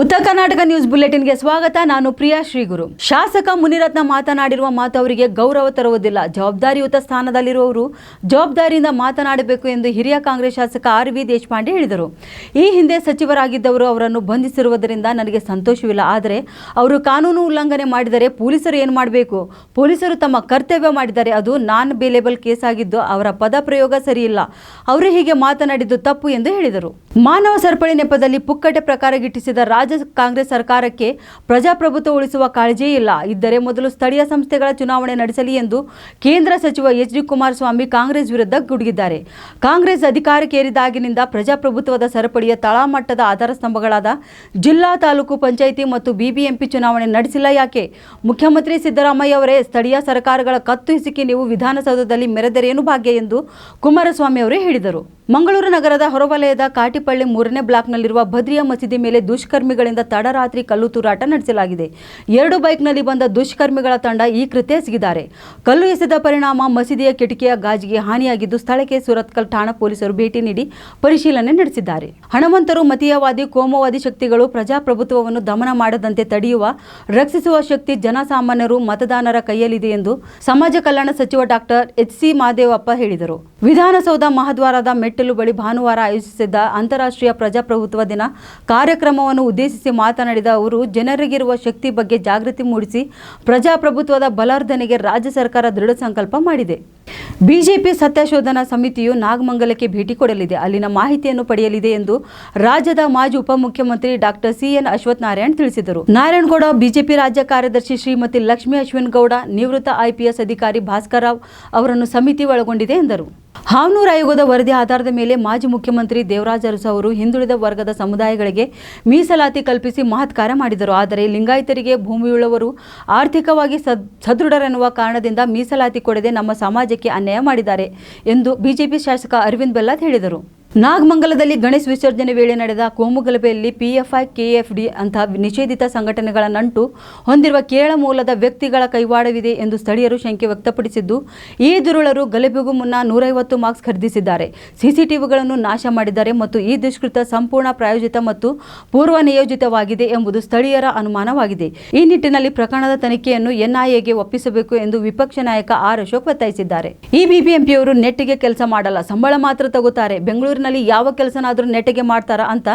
ಉತ್ತರ ಕರ್ನಾಟಕ ನ್ಯೂಸ್ ಬುಲೆಟಿನ್ಗೆ ಸ್ವಾಗತ. ನಾನು ಪ್ರಿಯಾ ಶ್ರೀಗುರು. ಶಾಸಕ ಮುನಿರತ್ನ ಮಾತನಾಡಿರುವ ಮಾತು ಅವರಿಗೆ ಗೌರವ ತರುವುದಿಲ್ಲ. ಜವಾಬ್ದಾರಿಯುತ ಸ್ಥಾನದಲ್ಲಿರುವವರು ಜವಾಬ್ದಾರಿಯಿಂದ ಮಾತನಾಡಬೇಕು ಎಂದು ಹಿರಿಯ ಕಾಂಗ್ರೆಸ್ ಶಾಸಕ ಆರ್ ವಿ ದೇಶಪಾಂಡೆ ಹೇಳಿದರು. ಈ ಹಿಂದೆ ಸಚಿವರಾಗಿದ್ದವರು ಅವರನ್ನು ಬಂಧಿಸಿರುವುದರಿಂದ ನನಗೆ ಸಂತೋಷವಿಲ್ಲ. ಆದರೆ ಅವರು ಕಾನೂನು ಉಲ್ಲಂಘನೆ ಮಾಡಿದರೆ ಪೊಲೀಸರು ಏನು ಮಾಡಬೇಕು? ಪೊಲೀಸರು ತಮ್ಮ ಕರ್ತವ್ಯ ಮಾಡಿದರೆ ಅದು ನಾನ್ ಬೇಲೇಬಲ್ ಕೇಸ್ ಆಗಿದ್ದು ಅವರ ಪದ ಪ್ರಯೋಗ ಸರಿಯಿಲ್ಲ. ಅವರು ಹೀಗೆ ಮಾತನಾಡಿದ್ದು ತಪ್ಪು ಎಂದು ಹೇಳಿದರು. ಮಾನವ ಸರಪಳಿ ನೆಪದಲ್ಲಿ ಪುಕ್ಕಟೆ ಪ್ರಕಾರ ಗಿಟ್ಟಿಸಿದ ರಾಜ್ಯ ಕಾಂಗ್ರೆಸ್ ಸರ್ಕಾರಕ್ಕೆ ಪ್ರಜಾಪ್ರಭುತ್ವ ಉಳಿಸುವ ಕಾಳಜಿಯೇ ಇಲ್ಲ. ಇದ್ದರೆ ಮೊದಲು ಸ್ಥಳೀಯ ಸಂಸ್ಥೆಗಳ ಚುನಾವಣೆ ನಡೆಸಲಿ ಎಂದು ಕೇಂದ್ರ ಸಚಿವ ಎಚ್ ಡಿ ಕುಮಾರಸ್ವಾಮಿ ಕಾಂಗ್ರೆಸ್ ವಿರುದ್ಧ ಗುಡುಗಿದ್ದಾರೆ. ಕಾಂಗ್ರೆಸ್ ಅಧಿಕಾರಕ್ಕೇರಿದಾಗಿನಿಂದ ಪ್ರಜಾಪ್ರಭುತ್ವದ ಸರಪಳಿಯ ತಳಮಟ್ಟದ ಆಧಾರ ಸ್ತಂಭಗಳಾದ ಜಿಲ್ಲಾ ತಾಲೂಕು ಪಂಚಾಯಿತಿ ಮತ್ತು ಬಿಬಿಎಂಪಿ ಚುನಾವಣೆ ನಡೆಸಿಲ್ಲ ಯಾಕೆ? ಮುಖ್ಯಮಂತ್ರಿ ಸಿದ್ದರಾಮಯ್ಯ ಅವರೇ ಸ್ಥಳೀಯ ಸರ್ಕಾರಗಳ ಕತ್ತು ಹಿಸುಕಿ ನೀವು ವಿಧಾನಸೌಧದಲ್ಲಿ ಮೆರೆದರೇನು ಭಾಗ್ಯ ಎಂದು ಕುಮಾರಸ್ವಾಮಿ ಅವರು ಹೇಳಿದರು. ಮಂಗಳೂರು ನಗರದ ಹೊರವಲಯದ ಕಾಟಿಪಳ್ಳಿ ಮೂರನೇ ಬ್ಲಾಕ್ನಲ್ಲಿರುವ ಭದ್ರಿಯಾ ಮಸೀದಿ ಮೇಲೆ ದುಷ್ಕರ್ಮಿಗಳಿಂದ ತಡರಾತ್ರಿ ಕಲ್ಲು ತೂರಾಟ ನಡೆಸಲಾಗಿದೆ. ಎರಡು ಬೈಕ್ನಲ್ಲಿ ಬಂದ ದುಷ್ಕರ್ಮಿಗಳ ತಂಡ ಈ ಕೃತ್ಯ ಎಸಗಿದ್ದಾರೆ. ಕಲ್ಲು ಎಸೆದ ಪರಿಣಾಮ ಮಸೀದಿಯ ಕಿಟಕಿಯ ಗಾಜಿಗೆ ಹಾನಿಯಾಗಿದ್ದು ಸ್ಥಳಕ್ಕೆ ಸುರತ್ಕಲ್ ಠಾಣಾ ಪೊಲೀಸರು ಭೇಟಿ ನೀಡಿ ಪರಿಶೀಲನೆ ನಡೆಸಿದ್ದಾರೆ. ಹಣವಂತರು ಮತೀಯವಾದಿ, ಕೋಮವಾದಿ ಶಕ್ತಿಗಳು ಪ್ರಜಾಪ್ರಭುತ್ವವನ್ನು ದಮನ ಮಾಡದಂತೆ ತಡೆಯುವ, ರಕ್ಷಿಸುವ ಶಕ್ತಿ ಜನಸಾಮಾನ್ಯರು ಮತದಾನರ ಕೈಯಲ್ಲಿದೆ ಎಂದು ಸಮಾಜ ಕಲ್ಯಾಣ ಸಚಿವ ಡಾಕ್ಟರ್ ಎಚ್ ಸಿ ಮಹದೇವಪ್ಪ ಹೇಳಿದರು. ವಿಧಾನಸೌಧ ಮಹಾದ್ವಾರದ ಮೆಟ್ಟಿಲು ಬಳಿ ಭಾನುವಾರ ಆಯೋಜಿಸಿದ್ದ ಅಂತಾರಾಷ್ಟ್ರೀಯ ಪ್ರಜಾಪ್ರಭುತ್ವ ದಿನ ಕಾರ್ಯಕ್ರಮವನ್ನು ಉದ್ದೇಶಿಸಿ ಮಾತನಾಡಿದ ಅವರು, ಜನರಿಗಿರುವ ಶಕ್ತಿ ಬಗ್ಗೆ ಜಾಗೃತಿ ಮೂಡಿಸಿ ಪ್ರಜಾಪ್ರಭುತ್ವದ ಬಲಾರ್ಧನೆಗೆ ರಾಜ್ಯ ಸರ್ಕಾರ ದೃಢ ಸಂಕಲ್ಪ ಮಾಡಿದೆ. ಬಿಜೆಪಿ ಸತ್ಯಶೋಧನಾ ಸಮಿತಿಯು ನಾಗಮಂಗಲಕ್ಕೆ ಭೇಟಿ ಕೊಡಲಿದೆ. ಅಲ್ಲಿನ ಮಾಹಿತಿಯನ್ನು ಪಡೆಯಲಿದೆ ಎಂದು ರಾಜ್ಯದ ಮಾಜಿ ಉಪಮುಖ್ಯಮಂತ್ರಿ ಡಾಕ್ಟರ್ ಸಿಎನ್ ಅಶ್ವಥ್ ನಾರಾಯಣ್ ತಿಳಿಸಿದರು. ನಾರಾಯಣಗೌಡ ಬಿಜೆಪಿ ರಾಜ್ಯ ಕಾರ್ಯದರ್ಶಿ ಶ್ರೀಮತಿ ಲಕ್ಷ್ಮೀ ಅಶ್ವಿನ್ ಗೌಡ ನಿವೃತ್ತ ಐಪಿಎಸ್ ಅಧಿಕಾರಿ ಭಾಸ್ಕರ್ ರಾವ್ ಅವರನ್ನು ಸಮಿತಿ ಒಳಗೊಂಡಿದೆ ಎಂದರು. ಹಾವನೂರು ಆಯೋಗದ ವರದಿ ಆಧಾರದ ಮೇಲೆ ಮಾಜಿ ಮುಖ್ಯಮಂತ್ರಿ ದೇವರಾಜ ಅರಸು ಅವರು ಹಿಂದುಳಿದ ವರ್ಗದ ಸಮುದಾಯಗಳಿಗೆ ಮೀಸಲಾತಿ ಕಲ್ಪಿಸಿ ಮಹತ್ಕಾರ ಮಾಡಿದರು. ಆದರೆ ಲಿಂಗಾಯತರಿಗೆ ಭೂಮಿಯುಳ್ಳವರು ಆರ್ಥಿಕವಾಗಿ ಸದ್, ಸದೃಢರೆನ್ನುವ ಕಾರಣದಿಂದ ಮೀಸಲಾತಿ ಕೊಡದೆ ನಮ್ಮ ಸಮಾಜಕ್ಕೆ ಅನ್ಯಾಯ ಮಾಡಿದ್ದಾರೆ ಎಂದು ಬಿಜೆಪಿ ಶಾಸಕ ಅರವಿಂದ್ ಬೆಲ್ಲದ್ ಹೇಳಿದರು. ನಾಗಮಂಗಲದಲ್ಲಿ ಗಣೇಶ ವಿಸರ್ಜನೆ ವೇಳೆ ನಡೆದ ಕೋಮುಗಲಭೆಯಲ್ಲಿ ಪಿಎಫ್ಐ ಕೆಎಫ್ಡಿ ಅಂತಹ ನಿಷೇಧಿತ ಸಂಘಟನೆಗಳ ನಂಟು ಹೊಂದಿರುವ ಕೇರಳ ಮೂಲದ ವ್ಯಕ್ತಿಗಳ ಕೈವಾಡವಿದೆ ಎಂದು ಸ್ಥಳೀಯರು ಶಂಕೆ ವ್ಯಕ್ತಪಡಿಸಿದ್ದು, ಈ ದುರುಳರು ಗಲಭೆಗೂ ಮುನ್ನ ನೂರೈವತ್ತು ಮಾರ್ಕ್ಸ್ ಖರೀದಿಸಿದ್ದಾರೆ. ಸಿಸಿಟಿವಿಗಳನ್ನು ನಾಶ ಮಾಡಿದ್ದಾರೆ ಮತ್ತು ಈ ದುಷ್ಕೃತ ಸಂಪೂರ್ಣ ಪ್ರಾಯೋಜಿತ ಮತ್ತು ಪೂರ್ವ ನಿಯೋಜಿತವಾಗಿದೆ ಎಂಬುದು ಸ್ಥಳೀಯರ ಅನುಮಾನವಾಗಿದೆ. ಈ ನಿಟ್ಟಿನಲ್ಲಿ ಪ್ರಕರಣದ ತನಿಖೆಯನ್ನು ಎನ್ಐಎಗೆ ಒಪ್ಪಿಸಬೇಕು ಎಂದು ವಿಪಕ್ಷ ನಾಯಕ ಆರ್ ಅಶೋಕ್ ಒತ್ತಾಯಿಸಿದ್ದಾರೆ. ಈ ಬಿಬಿಎಂಪಿಯವರು ನೆಟ್ಟಿಗೆ ಕೆಲಸ ಮಾಡಲ್ಲ, ಸಂಬಳ ಮಾತ್ರ ತಗೋತಾರೆ. ಬೆಂಗಳೂರಿನಲ್ಲಿ ಯಾವ ಕೆಲಸನಾದರೂ ನೆಟ್ಟಿಗೆ ಮಾಡ್ತಾರಾ ಅಂತ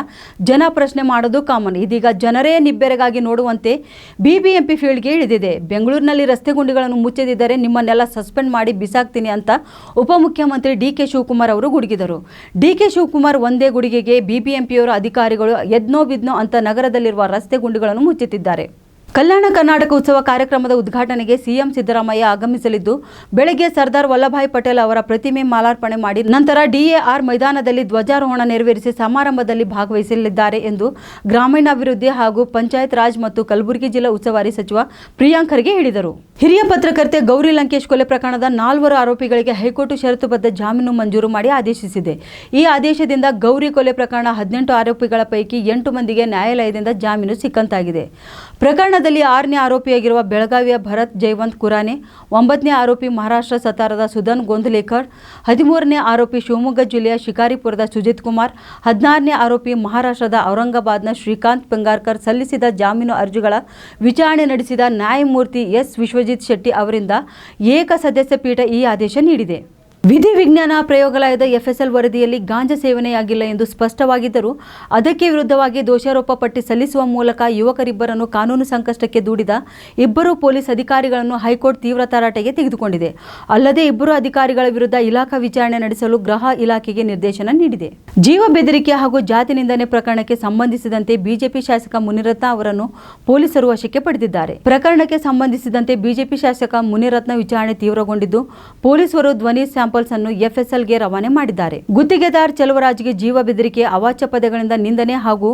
ಜನ ಪ್ರಶ್ನೆ ಮಾಡೋದು ಕಾಮನ್. ಇದೀಗ ಜನರೇ ನಿಬ್ಬೆರಗಾಗಿ ನೋಡುವಂತೆ ಬಿಬಿಎಂಪಿ ಫೀಲ್ಡ್ಗೆ ಇಳಿದಿದೆ. ಬೆಂಗಳೂರಿನಲ್ಲಿ ರಸ್ತೆ ಗುಂಡಿಗಳನ್ನು ಮುಚ್ಚದಿದ್ದರೆ ನಿಮ್ಮನ್ನೆಲ್ಲ ಸಸ್ಪೆಂಡ್ ಮಾಡಿ ಬಿಸಾಕ್ತೀನಿ ಅಂತ ಉಪಮುಖ್ಯಮಂತ್ರಿ ಡಿ ಕೆ ಶಿವಕುಮಾರ್ ಅವರು ಗುಡುಗಿದರು. ಡಿ ಕೆ ಶಿವಕುಮಾರ್ ಒಂದೇ ಗುಡುಗೆಗೆ ಬಿಬಿಎಂಪಿಯವರ ಅಧಿಕಾರಿಗಳು ಎದ್ನೋ ಬಿದ್ನೋ ಅಂತ ನಗರದಲ್ಲಿರುವ ರಸ್ತೆ ಗುಂಡಿಗಳನ್ನು ಮುಚ್ಚುತ್ತಿದ್ದಾರೆ ಕಲ್ಯಾಣ ಕರ್ನಾಟಕ ಉತ್ಸವ ಕಾರ್ಯಕ್ರಮದ ಉದ್ಘಾಟನೆಗೆ ಸಿಎಂ ಸಿದ್ದರಾಮಯ್ಯ ಆಗಮಿಸಲಿದ್ದು, ಬೆಳಗ್ಗೆ ಸರ್ದಾರ್ ವಲ್ಲಭಾಯ್ ಪಟೇಲ್ ಅವರ ಪ್ರತಿಮೆ ಮಾಲಾರ್ಪಣೆ ಮಾಡಿ ನಂತರ ಡಿಎಆರ್ ಮೈದಾನದಲ್ಲಿ ಧ್ವಜಾರೋಹಣ ನೆರವೇರಿಸಿ ಸಮಾರಂಭದಲ್ಲಿ ಭಾಗವಹಿಸಲಿದ್ದಾರೆ ಎಂದು ಗ್ರಾಮೀಣಾಭಿವೃದ್ಧಿ ಹಾಗೂ ಪಂಚಾಯತ್ ರಾಜ್ ಮತ್ತು ಕಲಬುರಗಿ ಜಿಲ್ಲಾ ಉಸ್ತುವಾರಿ ಸಚಿವ ಪ್ರಿಯಾಂಕ್ ಖರ್ಗೆ ಹೇಳಿದರು. ಹಿರಿಯ ಪತ್ರಕರ್ತೆ ಗೌರಿ ಲಂಕೇಶ್ ಕೊಲೆ ಪ್ರಕರಣದ ನಾಲ್ವರು ಆರೋಪಿಗಳಿಗೆ ಹೈಕೋರ್ಟ್ ಷರತ್ತುಬದ್ಧ ಜಾಮೀನು ಮಂಜೂರು ಮಾಡಿ ಆದೇಶಿಸಿದೆ. ಈ ಆದೇಶದಿಂದ ಗೌರಿ ಕೊಲೆ ಪ್ರಕರಣ ಹದಿನೆಂಟು ಆರೋಪಿಗಳ ಪೈಕಿ ಎಂಟು ಮಂದಿಗೆ ನ್ಯಾಯಾಲಯದಿಂದ ಜಾಮೀನು ಸಿಕ್ಕಂತಾಗಿದೆ. ಪ್ರಕರಣದಲ್ಲಿ ಆರನೇ ಆರೋಪಿಯಾಗಿರುವ ಬೆಳಗಾವಿಯ ಭರತ್ ಜೈವಂತ್ ಕುರಾನೆ ಒಂಬತ್ತನೇ ಆರೋಪಿ ಮಹಾರಾಷ್ಟ್ರ ಸತಾರದ ಸುಧನ್ ಗೊಂದಲೇಕರ್, ಹದಿಮೂರನೇ ಆರೋಪಿ ಶಿವಮೊಗ್ಗ ಜಿಲ್ಲೆಯ ಶಿಕಾರಿಪುರದ ಸುಜಿತ್ ಕುಮಾರ್, ಹದಿನಾರನೇ ಆರೋಪಿ ಮಹಾರಾಷ್ಟ್ರದ ಔರಂಗಾಬಾದ್ನ ಶ್ರೀಕಾಂತ್ ಪೆಂಗಾರ್ಕರ್ ಸಲ್ಲಿಸಿದ ಜಾಮೀನು ಅರ್ಜಿಗಳ ವಿಚಾರಣೆ ನಡೆಸಿದ ನ್ಯಾಯಮೂರ್ತಿ ಎಸ್ ವಿಶ್ವಜಿತ್ ಶೆಟ್ಟಿ ಅವರಿಂದ ಏಕ ಸದಸ್ಯ ಪೀಠ ಈ ಆದೇಶ ನೀಡಿದೆ. ವಿಧಿ ವಿಜ್ಞಾನ ಪ್ರಯೋಗಾಲಯದ ಎಫ್ಎಸ್ಎಲ್ ವರದಿಯಲ್ಲಿ ಗಾಂಜಾ ಸೇವನೆಯಾಗಿಲ್ಲ ಎಂದು ಸ್ಪಷ್ಟವಾಗಿದ್ದರೂ ಅದಕ್ಕೆ ವಿರುದ್ಧವಾಗಿ ದೋಷಾರೋಪ ಪಟ್ಟಿ ಸಲ್ಲಿಸುವ ಮೂಲಕ ಯುವಕರಿಬ್ಬರನ್ನು ಕಾನೂನು ಸಂಕಷ್ಟಕ್ಕೆ ದೂಡಿದ ಇಬ್ಬರು ಪೊಲೀಸ್ ಅಧಿಕಾರಿಗಳನ್ನು ಹೈಕೋರ್ಟ್ ತೀವ್ರ ತರಾಟೆಗೆ ತೆಗೆದುಕೊಂಡಿದೆ. ಅಲ್ಲದೆ ಇಬ್ಬರು ಅಧಿಕಾರಿಗಳ ವಿರುದ್ಧ ಇಲಾಖಾ ವಿಚಾರಣೆ ನಡೆಸಲು ಗೃಹ ಇಲಾಖೆಗೆ ನಿರ್ದೇಶನ ನೀಡಿದೆ. ಜೀವ ಬೆದರಿಕೆ ಹಾಗೂ ಜಾತಿ ನಿಂದನೆ ಪ್ರಕರಣಕ್ಕೆ ಸಂಬಂಧಿಸಿದಂತೆ ಬಿಜೆಪಿ ಶಾಸಕ ಮುನಿರತ್ನ ಅವರನ್ನು ಪೊಲೀಸರು ವಶಕ್ಕೆ ಪಡೆದಿದ್ದಾರೆ. ಪ್ರಕರಣಕ್ಕೆ ಸಂಬಂಧಿಸಿದಂತೆ ಬಿಜೆಪಿ ಶಾಸಕ ಮುನಿರತ್ನ ವಿಚಾರಣೆ ತೀವ್ರಗೊಂಡಿದ್ದು, ಪೊಲೀಸರು ಧ್ವನಿ ಸ್ಯಾಂಪಲ್ಸ್ ಅನ್ನು ಎಫ್ಎಸ್ಎಲ್ಗೆ ರವಾನೆ ಮಾಡಿದ್ದಾರೆ. ಗುತ್ತಿಗೆದಾರ್ ಚಲುವರಾಜ್ಗೆ ಜೀವ ಬೆದರಿಕೆ, ಅವಾಚ್ಯ ಪದಗಳಿಂದ ನಿಂದನೆ ಹಾಗೂ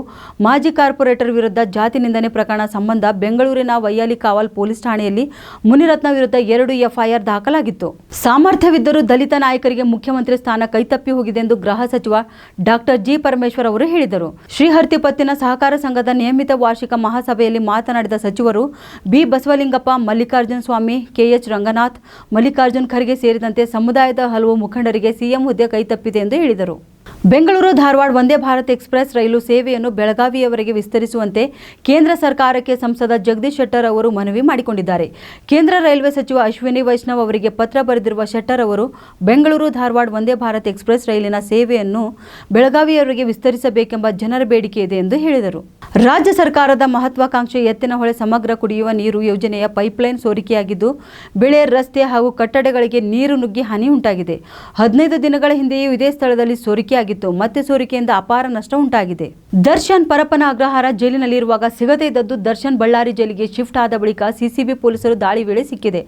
ಮಾಜಿ ಕಾರ್ಪೊರೇಟರ್ ವಿರುದ್ಧ ಜಾತಿ ನಿಂದನೆ ಪ್ರಕರಣ ಸಂಬಂಧ ಬೆಂಗಳೂರಿನ ವೈಯಾಲಿ ಕಾವಲ್ ಪೊಲೀಸ್ ಠಾಣೆಯಲ್ಲಿ ಮುನಿರತ್ನ ವಿರುದ್ಧ ಎರಡು ಎಫ್ಐಆರ್ ದಾಖಲಾಗಿತ್ತು. ಸಾಮರ್ಥ್ಯವಿದ್ದರೂ ದಲಿತ ನಾಯಕರಿಗೆ ಮುಖ್ಯಮಂತ್ರಿ ಸ್ಥಾನ ಕೈತಪ್ಪಿ ಹೋಗಿದೆ ಎಂದು ಗೃಹ ಸಚಿವ ಡಾಕ್ಟರ್ ಜಿ. ಪರಮೇಶ್ವರ್ ಅವರು ಹೇಳಿದರು. ಶ್ರೀಹರ್ತಿಪತ್ತಿನ ಸಹಕಾರ ಸಂಘದ ನಿಯಮಿತ ವಾರ್ಷಿಕ ಮಹಾಸಭೆಯಲ್ಲಿ ಮಾತನಾಡಿದ ಸಚಿವರು, ಬಿ. ಬಸವಲಿಂಗಪ್ಪ, ಮಲ್ಲಿಕಾರ್ಜುನ ಸ್ವಾಮಿ ಕೆಎಚ್ ರಂಗನಾಥ್, ಮಲ್ಲಿಕಾರ್ಜುನ್ ಖರ್ಗೆ ಸೇರಿದಂತೆ ಸಮುದಾಯದ ಹಲವು ಮುಖಂಡರಿಗೆ ಸಿಎಂ ಹುದ್ದೆ ಕೈತಪ್ಪಿದೆ ಎಂದು ಹೇಳಿದರು. ಬೆಂಗಳೂರು ಧಾರವಾಡ ವಂದೇ ಭಾರತ್ ಎಕ್ಸ್ಪ್ರೆಸ್ ರೈಲು ಸೇವೆಯನ್ನು ಬೆಳಗಾವಿಯವರೆಗೆ ವಿಸ್ತರಿಸುವಂತೆ ಕೇಂದ್ರ ಸರ್ಕಾರಕ್ಕೆ ಸಂಸದ ಜಗದೀಶ್ ಶೆಟ್ಟರ್ ಅವರು ಮನವಿ ಮಾಡಿಕೊಂಡಿದ್ದಾರೆ. ಕೇಂದ್ರ ರೈಲ್ವೆ ಸಚಿವ ಅಶ್ವಿನಿ ವೈಷ್ಣವ್ ಅವರಿಗೆ ಪತ್ರ ಬರೆದಿರುವ ಶೆಟ್ಟರ್ ಅವರು, ಬೆಂಗಳೂರು ಧಾರವಾಡ ವಂದೇ ಭಾರತ್ ಎಕ್ಸ್ಪ್ರೆಸ್ ರೈಲಿನ ಸೇವೆಯನ್ನು ಬೆಳಗಾವಿಯವರಿಗೆ ವಿಸ್ತರಿಸಬೇಕೆಂಬ ಜನರ ಬೇಡಿಕೆ ಇದೆ ಎಂದು ಹೇಳಿದರು. ರಾಜ್ಯ ಸರ್ಕಾರದ ಮಹತ್ವಾಕಾಂಕ್ಷೆ ಎತ್ತಿನಹೊಳೆ ಸಮಗ್ರ ಕುಡಿಯುವ ನೀರು ಯೋಜನೆಯ ಪೈಪ್ಲೈನ್ ಸೋರಿಕೆಯಾಗಿದ್ದು, ಬೆಳೆ, ರಸ್ತೆ ಹಾಗೂ ಕಟ್ಟಡಗಳಿಗೆ ನೀರು ನುಗ್ಗಿ ಹಾನಿ ಉಂಟಾಗಿದೆ. ಹದಿನೈದು ದಿನಗಳ ಹಿಂದೆಯೂ ಇದೇ ಸ್ಥಳದಲ್ಲಿ ಸೋರಿಕೆಯಾಗಿತ್ತು. ಮತ್ತೆ ಸೋರಿಕೆಯಿಂದ ಅಪಾರ ನಷ್ಟ ಉಂಟಾಗಿದೆ. ದರ್ಶನ್ ಪರಪನ ಅಗ್ರಹಾರ ಜೈಲಿನಲ್ಲಿರುವಾಗ ಸಿಗದೇ ಇದ್ದದ್ದು ದರ್ಶನ್ ಬಳ್ಳಾರಿ ಜೈಲಿಗೆ ಶಿಫ್ಟ್ ಆದ ಬಳಿಕ ಸಿಸಿಬಿ ಪೊಲೀಸರು ದಾಳಿ ವೇಳೆ ಸಿಕ್ಕಿದೆ.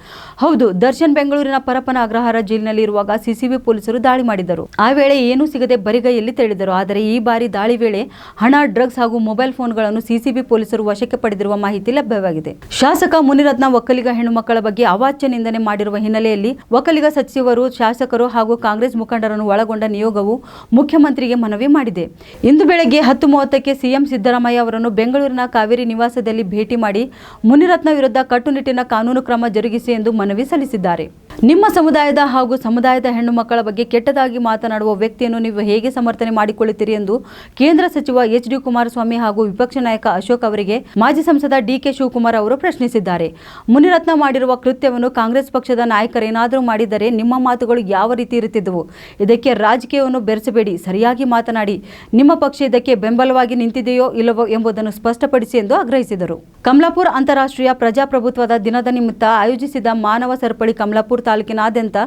ಹೌದು, ದರ್ಶನ್ ಬೆಂಗಳೂರಿನ ಪರಪನ ಅಗ್ರಹಾರ ಜೈಲಿನಲ್ಲಿರುವಾಗ ಸಿಸಿಬಿ ಪೊಲೀಸರು ದಾಳಿ ಮಾಡಿದ್ದರು. ಆ ವೇಳೆ ಏನೂ ಸಿಗದೆ ಬರಿಗೈಯಲ್ಲಿ ತೆಳಿದರು. ಆದರೆ ಈ ಬಾರಿ ದಾಳಿ ವೇಳೆ ಹಣ, ಡ್ರಗ್ಸ್ ಹಾಗೂ ಮೊಬೈಲ್ ಫೋನ್ಗಳನ್ನು ಸಿಸಿಬಿ ಪೊಲೀಸರು ವಶಕ್ಕೆ ಪಡೆದಿರುವ ಮಾಹಿತಿ ಲಭ್ಯವಾಗಿದೆ. ಶಾಸಕ ಮುನಿರತ್ನ ಒಕ್ಕಲಿಗ ಹೆಣ್ಣು ಮಕ್ಕಳ ಬಗ್ಗೆ ಅವಾಚ್ಯ ನಿಂದನೆ ಮಾಡಿರುವ ಹಿನ್ನೆಲೆಯಲ್ಲಿ ಒಕ್ಕಲಿಗ ಸಚಿವರು, ಶಾಸಕರು ಹಾಗೂ ಕಾಂಗ್ರೆಸ್ ಮುಖಂಡರನ್ನು ಒಳಗೊಂಡ ನಿಯೋಗವು ಮುಖ್ಯಮಂತ್ರಿಗೆ ಮನವಿ ಮಾಡಿದೆ. ಇಂದು ಬೆಳಗ್ಗೆ ಹತ್ತು ಮೂವತ್ತಕ್ಕೆ ಸಿಎಂ ಸಿದ್ದರಾಮಯ್ಯ ಅವರನ್ನು ಬೆಂಗಳೂರಿನ ಕಾವೇರಿ ನಿವಾಸದಲ್ಲಿ ಭೇಟಿ ಮಾಡಿ ಮುನಿರತ್ನ ವಿರುದ್ಧ ಕಟ್ಟುನಿಟ್ಟಿನ ಕಾನೂನು ಕ್ರಮ ಜರುಗಿಸಿ ಎಂದು ಮನವಿ ಸಲ್ಲಿಸಿದ್ದಾರೆ. ನಿಮ್ಮ ಸಮುದಾಯದ ಹಾಗೂ ಸಮುದಾಯದ ಹೆಣ್ಣು ಮಕ್ಕಳ ಬಗ್ಗೆ ಕೆಟ್ಟದಾಗಿ ಮಾತನಾಡುವ ವ್ಯಕ್ತಿಯನ್ನು ನೀವು ಹೇಗೆ ಸಮರ್ಥನೆ ಮಾಡಿಕೊಳ್ಳುತ್ತೀರಿ ಎಂದು ಕೇಂದ್ರ ಸಚಿವ ಎಚ್ ಡಿ ಕುಮಾರಸ್ವಾಮಿ ಹಾಗೂ ವಿಪಕ್ಷ ನಾಯಕ ಅಶೋಕ್ ಅವರಿಗೆ ಮಾಜಿ ಸಂಸದ ಡಿಕೆ ಶಿವಕುಮಾರ್ ಅವರು ಪ್ರಶ್ನಿಸಿದ್ದಾರೆ. ಮುನಿರತ್ನ ಮಾಡಿರುವ ಕೃತ್ಯವನ್ನು ಕಾಂಗ್ರೆಸ್ ಪಕ್ಷದ ನಾಯಕರೇನಾದರೂ ಮಾಡಿದರೆ ನಿಮ್ಮ ಮಾತುಗಳು ಯಾವ ರೀತಿ ಇರುತ್ತಿದ್ದವು? ಇದಕ್ಕೆ ರಾಜಕೀಯವನ್ನು ಬೆರೆಸಬೇಡಿ, ಸರಿಯಾಗಿ ಮಾತನಾಡಿ. ನಿಮ್ಮ ಪಕ್ಷ ಇದಕ್ಕೆ ಬೆಂಬಲವಾಗಿ ನಿಂತಿದೆಯೋ ಇಲ್ಲವೋ ಎಂಬುದನ್ನು ಸ್ಪಷ್ಟಪಡಿಸಿ ಎಂದು ಆಗ್ರಹಿಸಿದರು. ಕಮಲಾಪುರ ಅಂತಾರಾಷ್ಟ್ರೀಯ ಪ್ರಜಾಪ್ರಭುತ್ವದ ದಿನದ ನಿಮಿತ್ತ ಆಯೋಜಿಸಿದ ಮಾನವ ಸರಪಳಿ ಕಮಲಾಪುರ ತಾಲೂಕಿನಾದ್ಯಂತ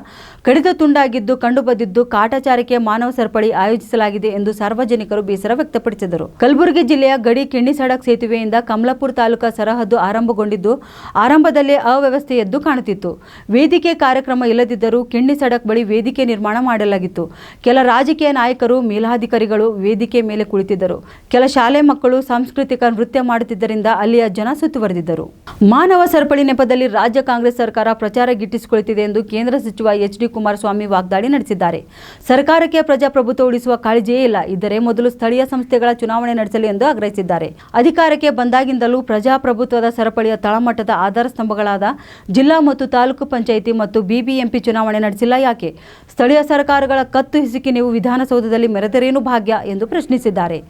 ಕಡಿದ ತುಂಡಾಗಿದ್ದು, ಕಂಡುಬಂದಿದ್ದು ಕಾಟಾಚಾರಕ್ಕೆ ಮಾನವ ಸರಪಳಿ ಆಯೋಜಿಸಲಾಗಿದೆ ಎಂದು ಸಾರ್ವಜನಿಕರು ಬೇಸರ ವ್ಯಕ್ತಪಡಿಸಿದರು. ಕಲಬುರಗಿ ಜಿಲ್ಲೆಯ ಗಡಿ ಕಿಣ್ಣಿ ಸಡಕ್ ಸೇತುವೆಯಿಂದ ಕಮಲಾಪುರ ತಾಲೂಕಾ ಸರಹದ್ದು ಆರಂಭಗೊಂಡಿದ್ದು, ಆರಂಭದಲ್ಲೇ ಅವ್ಯವಸ್ಥೆ ಎದ್ದು ಕಾಣುತ್ತಿತ್ತು. ವೇದಿಕೆ ಕಾರ್ಯಕ್ರಮ ಇಲ್ಲದಿದ್ದರೂ ಕಿಣ್ಣಿ ಸಡಕ್ ಬಳಿ ವೇದಿಕೆ ನಿರ್ಮಾಣ ಮಾಡಲಾಗಿತ್ತು. ಕೆಲ ರಾಜಕೀಯ ನಾಯಕರು, ಮೇಲಾಧಿಕಾರಿಗಳು ವೇದಿಕೆ ಮೇಲೆ ಕುಳಿತಿದ್ದರು. ಕೆಲ ಶಾಲೆ ಮಕ್ಕಳು ಸಾಂಸ್ಕೃತಿಕ ನೃತ್ಯ ಮಾಡುತ್ತಿದ್ದರಿಂದ ಅಲ್ಲಿಯ ಜನ ಸುತ್ತುವರೆದಿದ್ದರು. ಮಾನವ ಸರಪಳಿ ನೆಪದಲ್ಲಿ ರಾಜ್ಯ ಕಾಂಗ್ರೆಸ್ ಸರ್ಕಾರ ಪ್ರಚಾರ ಗಿಟ್ಟಿಸಿಕೊಳ್ಳುತ್ತಿದೆ ಎಂದು ಕೇಂದ್ರ ಸಚಿವ ಎಚ್ ಡಿ ಕುಮಾರಸ್ವಾಮಿ ವಾಗ್ದಾಳಿ ನಡೆಸಿದ್ದಾರೆ. ಸರ್ಕಾರಕ್ಕೆ ಪ್ರಜಾಪ್ರಭುತ್ವ ಉಳಿಸುವ ಕಾಳಜಿಯೇ ಇಲ್ಲ. ಇದ್ದರೆ ಮೊದಲು ಸ್ಥಳೀಯ ಸಂಸ್ಥೆಗಳ ಚುನಾವಣೆ ನಡೆಸಲಿ ಎಂದು ಆಗ್ರಹಿಸಿದ್ದಾರೆ. ಅಧಿಕಾರಕ್ಕೆ ಬಂದಾಗಿಂದಲೂ ಪ್ರಜಾಪ್ರಭುತ್ವದ ಸರಪಳಿಯ ತಳಮಟ್ಟದ ಆಧಾರ ಸ್ತಂಭಗಳಾದ ಜಿಲ್ಲಾ ಮತ್ತು ತಾಲೂಕು ಪಂಚಾಯಿತಿ ಮತ್ತು ಬಿಬಿಎಂಪಿ ಚುನಾವಣೆ ನಡೆಸಿಲ್ಲ ಯಾಕೆ? ಸ್ಥಳೀಯ ಸರ್ಕಾರಗಳ ಕತ್ತು ಹಿಸುಕಿ ನೀವು ವಿಧಾನಸೌಧದಲ್ಲಿ ಮೆರೆದರೇನು ಭಾಗ್ಯ ಎಂದು ಪ್ರಶ್ನಿಸಿದ್ದಾರೆ.